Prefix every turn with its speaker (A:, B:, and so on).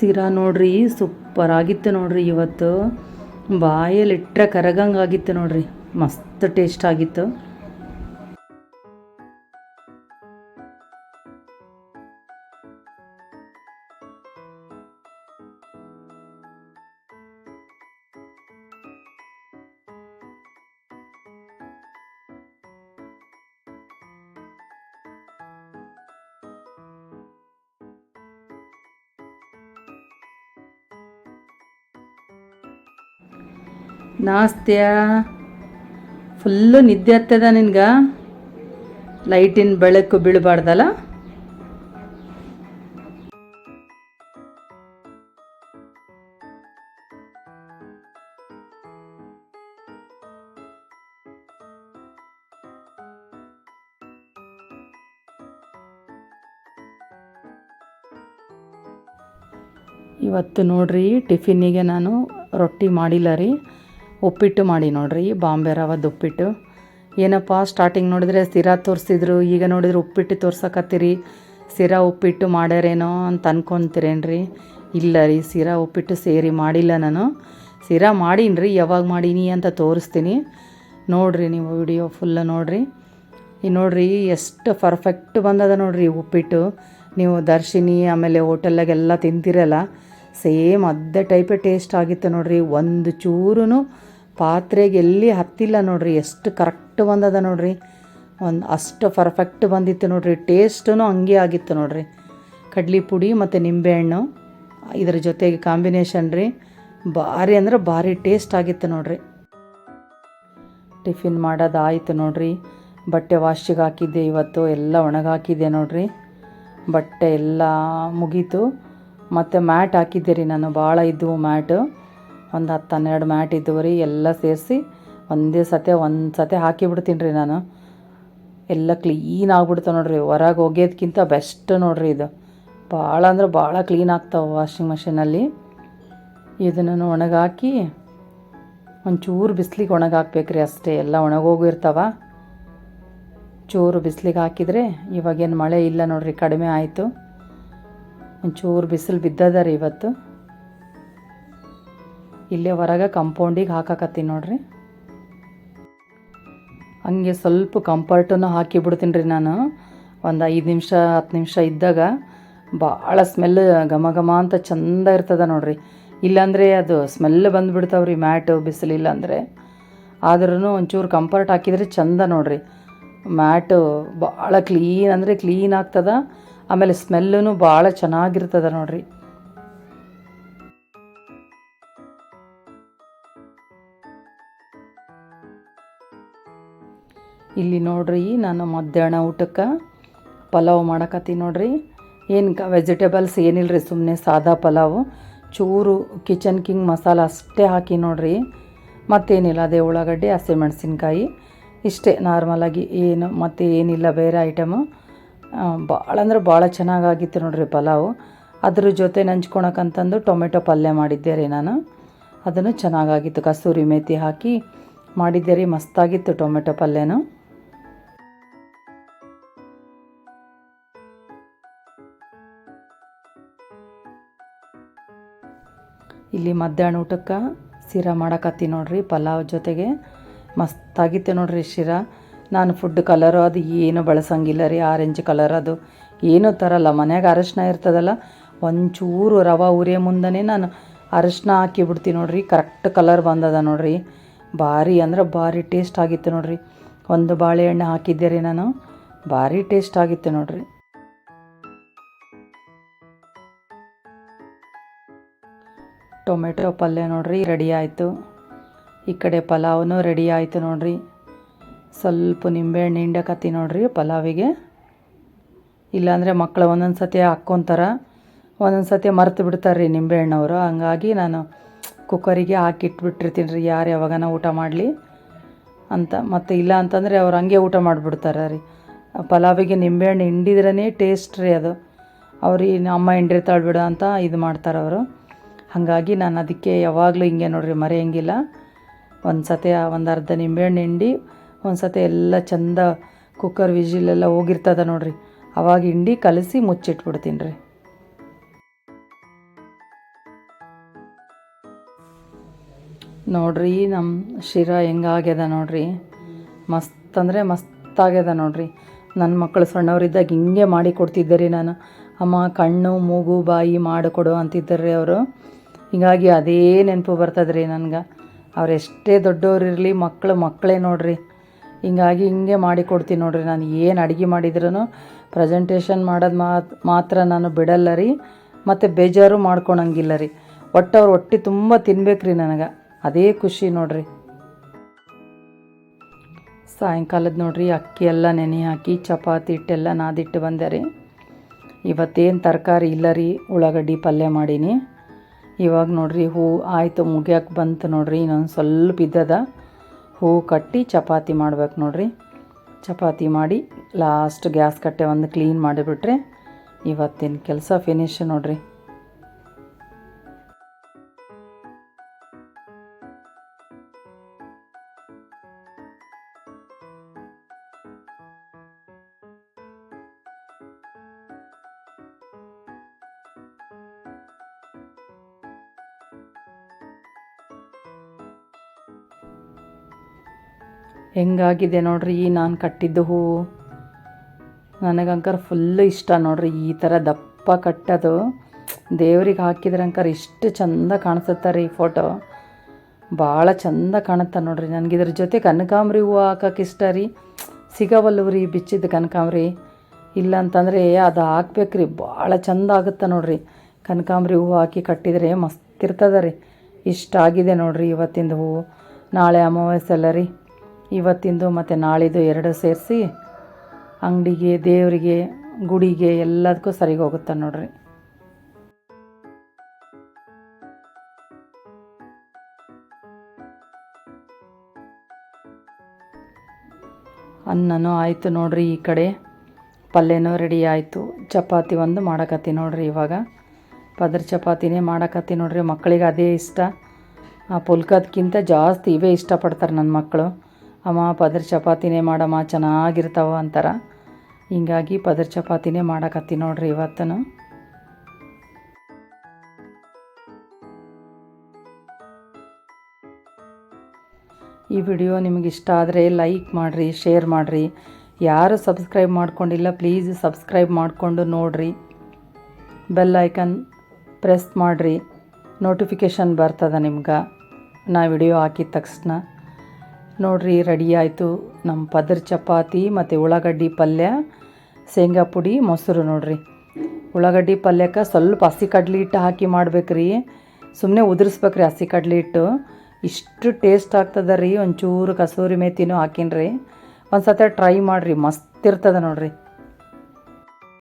A: ಸಿರಾ ನೋಡ್ರಿ ಸೂಪರ್ ಆಗಿತ್ತು ನೋಡ್ರಿ ಇವತ್ತು. ಬಾಯಲ್ಲಿ ಇಟ್ಟರೆ ಕರಗಂಗೆ ಆಗಿತ್ತು ನೋಡ್ರಿ ಮಸ್ತ್ ಟೇಸ್ಟ್ ಆಗಿತ್ತು. ನಾಸ್ತ್ಯ. ಫುಲ್ಲು ನಿದ್ದೆ ಹತ್ತದ ನಿನ್ಗೆ? ಲೈಟಿನ ಬೆಳಕು ಬೀಳಬಾರ್ದಲ್ಲ? ಇವತ್ತು ನೋಡ್ರಿ ಟಿಫಿನ್ನಿಗೆ ನಾನು ರೊಟ್ಟಿ ಮಾಡಿಲ್ಲ ರೀ. ಉಪ್ಪಿಟ್ಟು ಮಾಡಿ ನೋಡ್ರಿ, ಬಾಂಬೆ ರವದ ಉಪ್ಪಿಟ್ಟು ಏನಪ್ಪ ಸ್ಟಾರ್ಟಿಂಗ್ ನೋಡಿದ್ರೆ ಸಿರಾ ತೋರಿಸಿದ್ರು, ಈಗ ನೋಡಿದ್ರೆ ಉಪ್ಪಿಟ್ಟು ತೋರ್ಸಕತ್ತೀರಿ. ಸಿರಾ ಉಪ್ಪಿಟ್ಟು ಮಾಡ್ಯಾರೇನೋ ಅಂತ ಅನ್ಕೊಂತೀರೇನ್ರಿ? ಇಲ್ಲ ರೀ, ಸಿರಾ ಉಪ್ಪಿಟ್ಟು ಸೇರಿ ಮಾಡಿಲ್ಲ ನಾನು. ಸಿರಾ ಮಾಡೀನಿ ರೀ ಯಾವಾಗ ಮಾಡೀನಿ ಅಂತ ತೋರಿಸ್ತೀನಿ. ನೋಡ್ರಿ ನೀವು ವಿಡಿಯೋ ಫುಲ್ ನೋಡ್ರಿ. ಈ ನೋಡ್ರಿ, ಎಷ್ಟು ಪರ್ಫೆಕ್ಟ್ ಬಂದದ ನೋಡ್ರಿ ಉಪ್ಪಿಟ್ಟು. ನೀವು ದರ್ಶಿನಿ, ಆಮೇಲೆ ಹೋಟೆಲ್ಲಾಗೆಲ್ಲ ತಿಂತಿರಲ್ಲ ಸೇಮ್ ಅದೇ ಟೈಪೇ ಟೇಸ್ಟ್ ಆಗಿತ್ತು ನೋಡ್ರಿ. ಒಂದು ಚೂರು ಪಾತ್ರೆಗೆ ಎಲ್ಲಿ ಹತ್ತಿಲ್ಲ ನೋಡ್ರಿ. ಎಷ್ಟು ಕರೆಕ್ಟ್ ಬಂದದ ನೋಡ್ರಿ. ಒಂದು ಅಷ್ಟು ಪರ್ಫೆಕ್ಟ್ ಬಂದಿತ್ತು ನೋಡ್ರಿ. ಟೇಸ್ಟೂ ಹಂಗೆ ಆಗಿತ್ತು ನೋಡ್ರಿ. ಕಡ್ಲಿ ಪುಡಿ ಮತ್ತು ನಿಂಬೆಹಣ್ಣು, ಇದರ ಜೊತೆಗೆ ಕಾಂಬಿನೇಷನ್ ರೀ. ಭಾರಿ ಅಂದ್ರೆ ಭಾರಿ ಟೇಸ್ಟ್ ಆಗಿತ್ತು ನೋಡ್ರಿ. ಟಿಫಿನ್ ಮಾಡೋದಾಯಿತು ನೋಡ್ರಿ. ಬಟ್ಟೆ ವಾಶಿಗೆ ಹಾಕಿದ್ದೆ ಇವತ್ತು. ಎಲ್ಲ ಒಣಗಾಕಿದ್ದೆ ನೋಡ್ರಿ. ಬಟ್ಟೆ ಎಲ್ಲ ಮುಗೀತು. ಮತ್ತು ಮ್ಯಾಟ್ ಹಾಕಿದ್ದೆ ರೀ ನಾನು. ಭಾಳ ಇದ್ದವು ಮ್ಯಾಟು. ಒಂದು ಹತ್ತು ಹನ್ನೆರಡು ಮ್ಯಾಟ್ ಇದ್ದವು ರೀ, ಎಲ್ಲ ಸೇರಿಸಿ ಒಂದೇ ಸತೆ, ಒಂದು ಸತೆ ಹಾಕಿಬಿಡ್ತೀನಿ ರೀ ನಾನು. ಎಲ್ಲ ಕ್ಲೀನ್ ಆಗ್ಬಿಡ್ತಾವೆ ನೋಡಿರಿ, ಹೊರಗೆ ಒಗೆಯೋದ್ಕಿಂತ ಬೆಸ್ಟ್ ನೋಡಿರಿ ಇದು. ಭಾಳ ಅಂದ್ರೆ ಭಾಳ ಕ್ಲೀನ್ ಆಗ್ತಾವೆ ವಾಷಿಂಗ್ ಮಷಿನಲ್ಲಿ ಇದನ್ನು ಒಣಗಾಕಿ ಒಂಚೂರು ಬಿಸ್ಲಿಗೆ ಒಣಗಾಕ್ಬೇಕ್ರಿ ಅಷ್ಟೇ, ಎಲ್ಲ ಒಣಗೋಗಿರ್ತಾವ ಚೂರು ಬಿಸ್ಲಿಗೆ ಹಾಕಿದರೆ ಇವಾಗೇನು ಮಳೆ ಇಲ್ಲ ನೋಡಿರಿ, ಕಡಿಮೆ ಆಯಿತು. ಒಂಚೂರು ಬಿಸಿಲು ಬಿದ್ದದ ಇವತ್ತು. ಇಲ್ಲೇ ಹೊರಗೆ ಕಂಪೌಂಡಿಗೆ ಹಾಕಾಕತ್ತೀನಿ ನೋಡ್ರಿ. ಹಂಗೆ ಸ್ವಲ್ಪ ಕಂಫರ್ಟನ್ನು ಹಾಕಿ ಬಿಡ್ತೀನಿ ರೀ ನಾನು. ಒಂದು ಐದು ನಿಮಿಷ, ಹತ್ತು ನಿಮಿಷ ಇದ್ದಾಗ ಭಾಳ ಸ್ಮೆಲ್ ಘಮ ಘಮ ಅಂತ ಚಂದ ಇರ್ತದೆ ನೋಡ್ರಿ. ಇಲ್ಲಾಂದರೆ ಅದು ಸ್ಮೆಲ್ ಬಂದುಬಿಡ್ತಾವ್ರಿ ಮ್ಯಾಟು ಬಿಸಿಲಿಲ್ಲ ಅಂದರೆ ಆದ್ರೂ ಒಂಚೂರು ಕಂಫರ್ಟ್ ಹಾಕಿದರೆ ಚಂದ ನೋಡ್ರಿ. ಮ್ಯಾಟು ಭಾಳ ಕ್ಲೀನ್ ಅಂದರೆ ಕ್ಲೀನ್ ಆಗ್ತದ. ಆಮೇಲೆ ಸ್ಮೆಲ್ಲೂ ಭಾಳ ಚೆನ್ನಾಗಿರ್ತದ ನೋಡ್ರಿ. ಇಲ್ಲಿ ನೋಡ್ರಿ ನಾನು ಮಧ್ಯಾಹ್ನ ಊಟಕ್ಕೆ ಪಲಾವ್ ಮಾಡಕತ್ತೀನಿ ನೋಡ್ರಿ. ಏನು ವೆಜಿಟೇಬಲ್ಸ್ ಏನಿಲ್ಲ ರೀ ಸುಮ್ಮನೆ ಸಾದಾ ಪಲಾವು. ಚೂರು ಕಿಚನ್ ಕಿಂಗ್ ಮಸಾಲ ಅಷ್ಟೇ ಹಾಕಿ ನೋಡ್ರಿ. ಮತ್ತೇನಿಲ್ಲ, ಅದೇ ಉಳ್ಳಾಗಡ್ಡೆ ಹಸಿಮೆಣಸಿನ್ಕಾಯಿ ಇಷ್ಟೇ ನಾರ್ಮಲಾಗಿ ಏನು ಮತ್ತು ಏನಿಲ್ಲ, ಬೇರೆ ಐಟಮು ಭಾಳ ಅಂದ್ರೆ ಭಾಳ ಚೆನ್ನಾಗಾಗಿತ್ತು ನೋಡ್ರಿ ಪಲಾವು. ಅದ್ರ ಜೊತೆ ನಂಚ್ಕೊಳಕ್ಕಂತಂದು ಟೊಮೆಟೊ ಪಲ್ಯ ಮಾಡಿದ್ದೆ ರೀ ನಾನು. ಅದನ್ನು ಚೆನ್ನಾಗಾಗಿತ್ತು. ಕಸೂರಿ ಮೇಥಿ ಹಾಕಿ ಮಾಡಿದ್ದೆ ರೀ. ಮಸ್ತಾಗಿತ್ತು ಟೊಮೆಟೊ ಪಲ್ಯನೂ. ಇಲ್ಲಿ ಮಧ್ಯಾಹ್ನ ಊಟಕ್ಕೆ ಶಿರಾ ಮಾಡಕತ್ತಿ ನೋಡ್ರಿ ಪಲಾವ್ ಜೊತೆಗೆ. ಮಸ್ತಾಗಿತ್ತು ನೋಡ್ರಿ ಶಿರಾ. ನಾನು ಫುಡ್ ಕಲರು ಅದು ಏನು ಬಳಸಂಗಿಲ್ಲ ರೀ ಆರೆಂಜ್ ಕಲರ್ ಅದು. ಏನೂ ತರಲ್ಲ, ಮನ್ಯಾಗ ಅರಶಿನ ಇರ್ತದಲ್ಲ, ಒಂಚೂರು ರವೆ ಉರಿಯ ಮುಂದನೇ ನಾನು ಅರಶಿನ ಹಾಕಿ ಬಿಡ್ತೀನಿ ನೋಡ್ರಿ ಕರೆಕ್ಟ್ ಕಲರ್ ಬಂದದ ನೋಡ್ರಿ. ಭಾರಿ ಅಂದ್ರೆ ಭಾರಿ ಟೇಸ್ಟ್ ಆಗಿತ್ತು ನೋಡ್ರಿ. ಒಂದು ಬಾಳೆಹಣ್ಣು ಹಾಕಿದ್ದೆ ರೀ ನಾನು, ಭಾರಿ ಟೇಸ್ಟ್ ಆಗಿತ್ತು ನೋಡ್ರಿ. ಟೊಮೆಟೊ ಪಲ್ಯ ನೋಡ್ರಿ ರೆಡಿ ಆಯಿತು. ಈ ಕಡೆ ಪಲಾವ್ನೂ ರೆಡಿ ಆಯಿತು ನೋಡ್ರಿ. ಸ್ವಲ್ಪ ನಿಂಬೆಹಣ್ಣು ಹಿಂಡಕತ್ತಿ ನೋಡ್ರಿ ಪಲಾವಿಗೆ. ಇಲ್ಲಾಂದರೆ ಮಕ್ಕಳು ಒಂದೊಂದು ಸತಿ ಹಾಕ್ಕೊತಾರ. ಒಂದೊಂದು ಸತಿ ಮರೆತು ಬಿಡ್ತಾರೆ ರೀ ನಿಂಬೆಹಣ್ಣವರು. ಹಂಗಾಗಿ ನಾನು ಕುಕ್ಕರಿಗೆ ಹಾಕಿಟ್ಬಿಟ್ಟಿರ್ತೀನಿ ರೀ ಯಾರು ಯಾವಾಗನ ಊಟ ಮಾಡಲಿ ಅಂತ. ಮತ್ತು ಇಲ್ಲ ಅಂತಂದರೆ ಅವ್ರು ಹಂಗೆ ಊಟ ಮಾಡಿಬಿಡ್ತಾರೆ ರೀ ಪಲಾವಿಗೆ ನಿಂಬೆಹಣ್ಣು ಹಿಂಡಿದ್ರೇ ಟೇಸ್ಟ್ ರೀ ಅದು. ಅವ್ರಿಗೆ ಅಮ್ಮ ಹಿಂಡಿರ್ತಾಳೆ ಬಿಡು ಅಂತ ಇದು ಮಾಡ್ತಾರೆ ಅವರು. ಹಾಗಾಗಿ ನಾನು ಅದಕ್ಕೆ ಯಾವಾಗಲೂ ಹಿಂಗೆ ನೋಡ್ರಿ, ಮರೆಯಂಗಿಲ್ಲ. ಒಂದು ಸತಿ ಒಂದು ಅರ್ಧ ನಿಂಬೆಹಣ್ಣು ಹಿಂಡಿ ಒಂದು ಸತಿ ಎಲ್ಲ ಚಂದ ಕುಕ್ಕರ್ ವಿಜಿಲೆಲ್ಲ ಹೋಗಿರ್ತದ ನೋಡ್ರಿ. ಅವಾಗ ಹಿಂಡಿ ಕಲಸಿ ಮುಚ್ಚಿಟ್ಬಿಡ್ತೀನಿ ರೀ ನೋಡ್ರಿ ನಮ್ಮ ಶಿರ ಹೆಂಗಾಗ್ಯದ ನೋಡ್ರಿ. ಮಸ್ತ್ ಅಂದರೆ ಮಸ್ತಾಗ್ಯದ ನೋಡ್ರಿ. ನನ್ನ ಮಕ್ಕಳು ಸಣ್ಣವರಿದ್ದಾಗ ಹಿಂಗೆ ಮಾಡಿ ಕೊಡ್ತಿದ್ದೆ ರೀ ನಾನು. ಅಮ್ಮ ಕಣ್ಣು, ಮೂಗು, ಬಾಯಿ ಮಾಡಿಕೊಡು ಅಂತಿದ್ದರ್ರಿ ಅವರು. ಹೀಗಾಗಿ ಅದೇ ನೆನಪು ಬರ್ತದ್ರಿ ನನ್ಗೆ. ಅವ್ರು ಎಷ್ಟೇ ದೊಡ್ಡವ್ರು ಇರಲಿ ಮಕ್ಕಳು ಮಕ್ಕಳೇ ನೋಡ್ರಿ. ಹಿಂಗಾಗಿ ಹಿಂಗೆ ಮಾಡಿ ಕೊಡ್ತೀನಿ ನೋಡ್ರಿ. ನಾನು ಏನು ಅಡುಗೆ ಮಾಡಿದ್ರೂ ಪ್ರೆಸೆಂಟೇಷನ್ ಮಾಡೋದು ಮಾತ್ರ ನಾನು ಬಿಡಲ್ಲ ರೀ. ಮತ್ತು ಬೇಜಾರು ಮಾಡ್ಕೊಳಂಗಿಲ್ಲ ರೀ. ಒಟ್ಟು ಅವ್ರು ಹೊಟ್ಟೆ ತುಂಬ ತಿನ್ಬೇಕು ರೀ ನನಗೆ. ಅದೇ ಖುಷಿ ನೋಡ್ರಿ. ಸಾಯಂಕಾಲದ ನೋಡ್ರಿ, ಅಕ್ಕಿ ಎಲ್ಲ ನೆನೆ ಹಾಕಿ, ಚಪಾತಿ ಹಿಟ್ಟೆಲ್ಲ ನಾದಿಟ್ಟು ಬಂದೆ ರೀ. ಇವತ್ತೇನು ತರಕಾರಿ ಇಲ್ಲ ರೀ, ಉಳ್ಳಾಗಡ್ಡಿ ಪಲ್ಯ ಮಾಡೀನಿ. ಇವಾಗ ನೋಡ್ರಿ ಹೂ ಆಯಿತು, ಮುಗಿಯೋಕೆ ಬಂತು ನೋಡ್ರಿ, ಇನ್ನೊಂದು ಸ್ವಲ್ಪ ಇದ್ದದ. ಹೂ ಕಟ್ಟಿ ಚಪಾತಿ ಮಾಡ್ಬೇಕು ನೋಡ್ರಿ. ಚಪಾತಿ ಮಾಡಿ ಲಾಸ್ಟ್ ಗ್ಯಾಸ್ ಕಟ್ಟೆ ಒಂದು ಕ್ಲೀನ್ ಮಾಡಿಬಿಟ್ರೆ ಇವತ್ತಿನ ಕೆಲಸ ಫಿನಿಶ್ ನೋಡ್ರಿ. ಹೆಂಗಾಗಿದೆ ನೋಡ್ರಿ ಈ ನಾನು ಕಟ್ಟಿದ್ದು ಹೂವು ನನಗಂಕರ್ ಫುಲ್ ಇಷ್ಟ ನೋಡ್ರಿ ಈ ಥರ ದಪ್ಪ ಕಟ್ಟೋದು. ದೇವ್ರಿಗೆ ಹಾಕಿದ್ರೆ ಅಂಕರ್ ಇಷ್ಟು ಚಂದ ಕಾಣಿಸುತ್ತೆ ರೀ ಫೋಟೋ ಭಾಳ ಚಂದ ಕಾಣುತ್ತೆ ನೋಡ್ರಿ ನನಗೆ ಇದ್ರ ಜೊತೆ ಕನಕಾಂಬ್ರಿ ಹೂವು ಹಾಕಕ್ಕೆ ಇಷ್ಟ ರೀ. ಸಿಗವಲ್ಲವು ರೀ ಬಿಚ್ಚಿದ ಕನಕಾಂಬ್ರಿ. ಇಲ್ಲ ಅಂತಂದರೆ ಅದು ಹಾಕ್ಬೇಕು ರೀ ಭಾಳ ಚಂದ ಆಗುತ್ತೆ ನೋಡ್ರಿ. ಕನಕಾಂಬ್ರಿ ಹೂವು ಹಾಕಿ ಕಟ್ಟಿದರೆ ಮಸ್ತ್ ಇರ್ತದೆ ರೀ. ಇಷ್ಟ ಆಗಿದೆ ನೋಡ್ರಿ ಇವತ್ತಿಂದ ಹೂವು ನಾಳೆ ಅಮಾವಾಸ್ಯೆ ಅಲ್ಲ ರೀ. ಇವತ್ತಿಂದು ಮತ್ತು ನಾಳಿದು ಎರಡು ಸೇರಿಸಿ ಅಂಗಡಿಗೆ, ದೇವರಿಗೆ, ಗುಡಿಗೆ ಎಲ್ಲದಕ್ಕೂ ಸರಿಗೆ ಹೋಗುತ್ತೆ ನೋಡ್ರಿ. ಅನ್ನನೂ ಆಯಿತು ನೋಡ್ರಿ ಈ ಕಡೆ. ಪಲ್ಯನೂ ರೆಡಿ ಆಯಿತು. ಚಪಾತಿ ಒಂದು ಮಾಡಕತ್ತಿ ನೋಡ್ರಿ ಇವಾಗ. ಪದರ್ ಚಪಾತಿನೇ ಮಾಡಕತ್ತಿ ನೋಡ್ರಿ. ಮಕ್ಕಳಿಗೆ ಅದೇ ಇಷ್ಟ. ಆ ಪುಲ್ಕದ್ಕಿಂತ ಜಾಸ್ತಿ ಇವೇ ಇಷ್ಟಪಡ್ತಾರೆ ನನ್ನ ಮಕ್ಕಳು. ಅಮ್ಮ, ಪದರ್ ಚಪಾತಿನೇ ಮಾಡಮ್ಮ, ಚೆನ್ನಾಗಿರ್ತಾವ ಅಂತಾರೆ. ಹಿಂಗಾಗಿ ಪದರ್ ಚಪಾತಿನೇ ಮಾಡಕತ್ತಿ ನೋಡ್ರಿ ಇವತ್ತನು. ಈ ವಿಡಿಯೋ ನಿಮಗೆ ಇಷ್ಟ ಆದರೆ ಲೈಕ್ ಮಾಡಿರಿ, ಶೇರ್ ಮಾಡಿರಿ. ಯಾರು ಸಬ್ಸ್ಕ್ರೈಬ್ ಮಾಡ್ಕೊಂಡಿಲ್ಲ, ಪ್ಲೀಸ್ ಸಬ್ಸ್ಕ್ರೈಬ್ ಮಾಡಿಕೊಂಡು ನೋಡಿರಿ. ಬೆಲ್ ಐಕನ್ ಪ್ರೆಸ್ ಮಾಡಿರಿ. ನೋಟಿಫಿಕೇಷನ್ ಬರ್ತದೆ ನಿಮ್ಗೆ. ನಾ ವಿಡಿಯೋ ಹಾಕಿದ ತಕ್ಷಣ. ನೋಡ್ರಿ ರೆಡಿ ಆಯಿತು. ನಮ್ಮ ಪದರ್ ಚಪಾತಿ ಮತ್ತು ಉಳ್ಳಾಗಡ್ಡಿ ಪಲ್ಯ, ಶೇಂಗಾ ಪುಡಿ, ಮೊಸರು ನೋಡ್ರಿ. ಉಳ್ಳಾಗಡ್ಡಿ ಪಲ್ಯಕ್ಕೆ ಸ್ವಲ್ಪ ಹಸಿ ಕಡ್ಲಿ ಹಿಟ್ಟು ಹಾಕಿ ಮಾಡ್ಬೇಕ್ರಿ. ಸುಮ್ಮನೆ ಉದುರಿಸ್ಬೇಕ್ರಿ ಹಸಿ ಕಡ್ಲಿ ಹಿಟ್ಟು. ಇಷ್ಟು ಟೇಸ್ಟ್ ಆಗ್ತದೆ ರೀ, ಒಂಚೂರು ಕಸೂರಿ ಮೇತಿನೂ ಹಾಕಿನ್ರಿ. ಒಂದು ಸತಿ ಟ್ರೈ ಮಾಡಿರಿ, ಮಸ್ತ್ ಇರ್ತದೆ ನೋಡ್ರಿ.